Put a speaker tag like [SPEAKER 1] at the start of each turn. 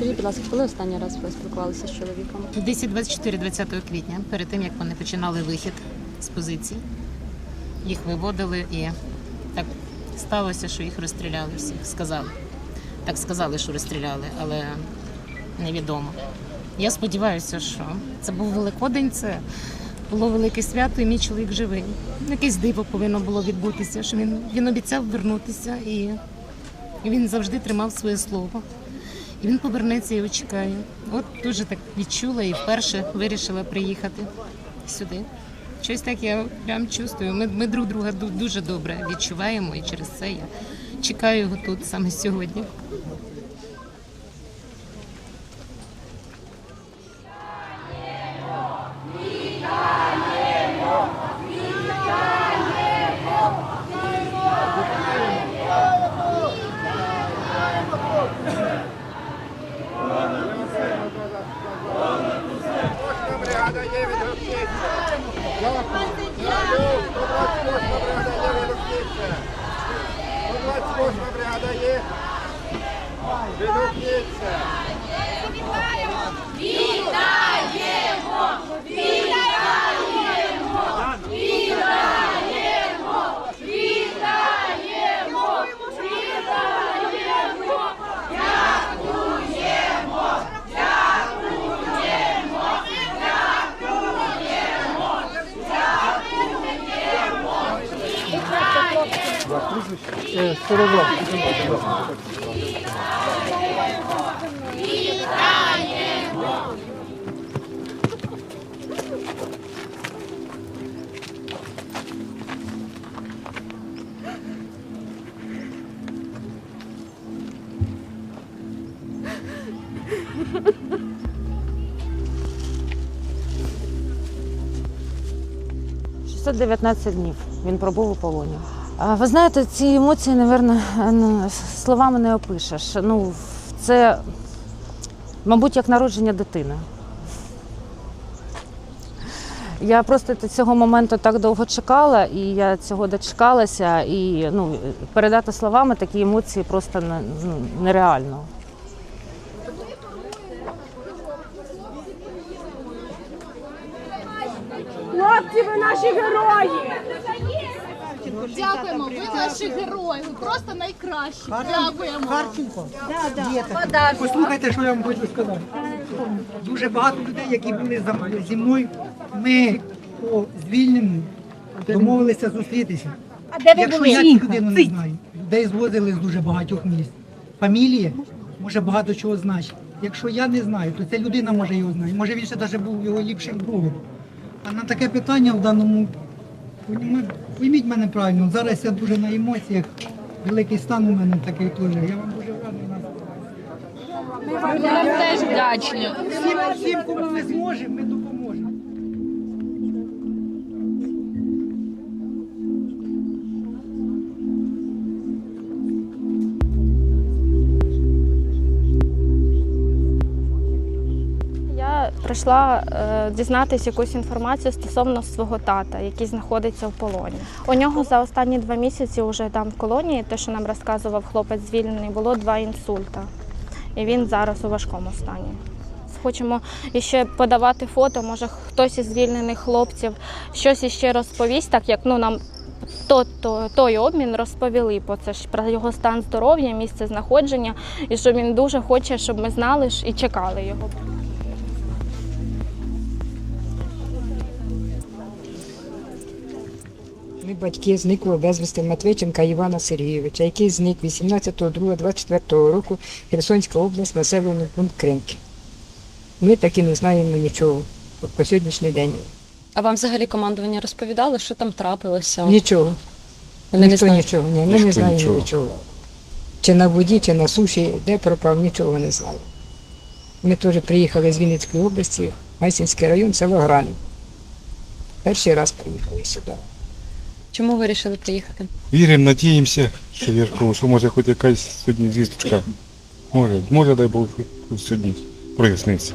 [SPEAKER 1] будь ласка, коли останній раз ви спілкувалися з чоловіком?
[SPEAKER 2] Десь 24-20 квітня, перед тим як вони починали вихід з позицій, їх виводили і так сталося, що їх розстріляли всіх. Сказали. Так сказали, що розстріляли, але невідомо. Я сподіваюся, що це був Великодень, це було велике свято, і мій чоловік живий. Якесь диво повинно було відбутися, що він, він обіцяв вернутися і він завжди тримав своє слово. Він повернеться і його чекає. От дуже так відчула і вперше вирішила приїхати сюди. Щось так я прям чувствую. Ми, ми друг друга дуже добре відчуваємо, і через це я чекаю його тут саме сьогодні.
[SPEAKER 3] 619 днів він пробув у полоні. Ви знаєте, ці емоції, напевно, словами не опишеш. Ну, це, мабуть, як народження дитини. Я просто цього моменту так довго чекала, і я цього дочекалася. І ну, передати словами такі емоції просто ну, нереально.
[SPEAKER 4] Хлопці, ви наші герої!
[SPEAKER 5] Дякуємо, ви наші герої, ви просто найкращі. Дякуємо.
[SPEAKER 6] Харченко. Послухайте, що я вам хочу сказати. Дуже багато людей, які були за- зі мною, ми по звільненню домовилися зустрітися.
[SPEAKER 4] А де ви
[SPEAKER 6] Якщо
[SPEAKER 4] були?
[SPEAKER 6] я цю людину не знаю, людей звозили з дуже багатьох міст. Фамілія може багато чого значить. Якщо я не знаю, то ця людина може його знати. Може він ще навіть був його ліпшим другом. А на таке питання в даному пойміть мене правильно, зараз я дуже на емоціях. Великий стан у мене такий теж. Я вам дуже радий нас.
[SPEAKER 5] Ми вам теж вдячні.
[SPEAKER 6] Всім, всім, кому ми зможемо, ми
[SPEAKER 7] прийшла е, дізнатися якусь інформацію стосовно свого тата, який знаходиться в полоні. У нього за останні два місяці, вже там в колонії, те, що нам розказував хлопець звільнений, було два інсульта. І він зараз у важкому стані. Хочемо іще подавати фото, може хтось із звільнених хлопців щось іще розповість, так як ну нам то, то, той обмін розповіли про це ж про його стан здоров'я, місце знаходження, і що він дуже хоче, щоб ми знали ж і чекали його.
[SPEAKER 8] Ми батьки зниклого безвісти Матвейченка Івана Сергійовича, який зник 18.02.24 року Херсонська область, населений пункт Кринки. Ми так і не знаємо нічого по сьогоднішній день.
[SPEAKER 1] А вам взагалі командування розповідало, що там трапилося?
[SPEAKER 8] Нічого.
[SPEAKER 1] Вони
[SPEAKER 8] Ніхто
[SPEAKER 1] знають.
[SPEAKER 8] нічого. Ні, ми не знаємо нічого. Чи на воді, чи на суші, де пропав, нічого не знали. Ми теж приїхали з Вінницької області, Майсінський район, село Гранів. Перший раз приїхали сюди.
[SPEAKER 1] Чому ви вирішили приїхати?
[SPEAKER 9] Віримо, надіємося, що вірку, що може хоч якась сьогодні звісточка. Може, може, дай Бог, сьогодні проясниться.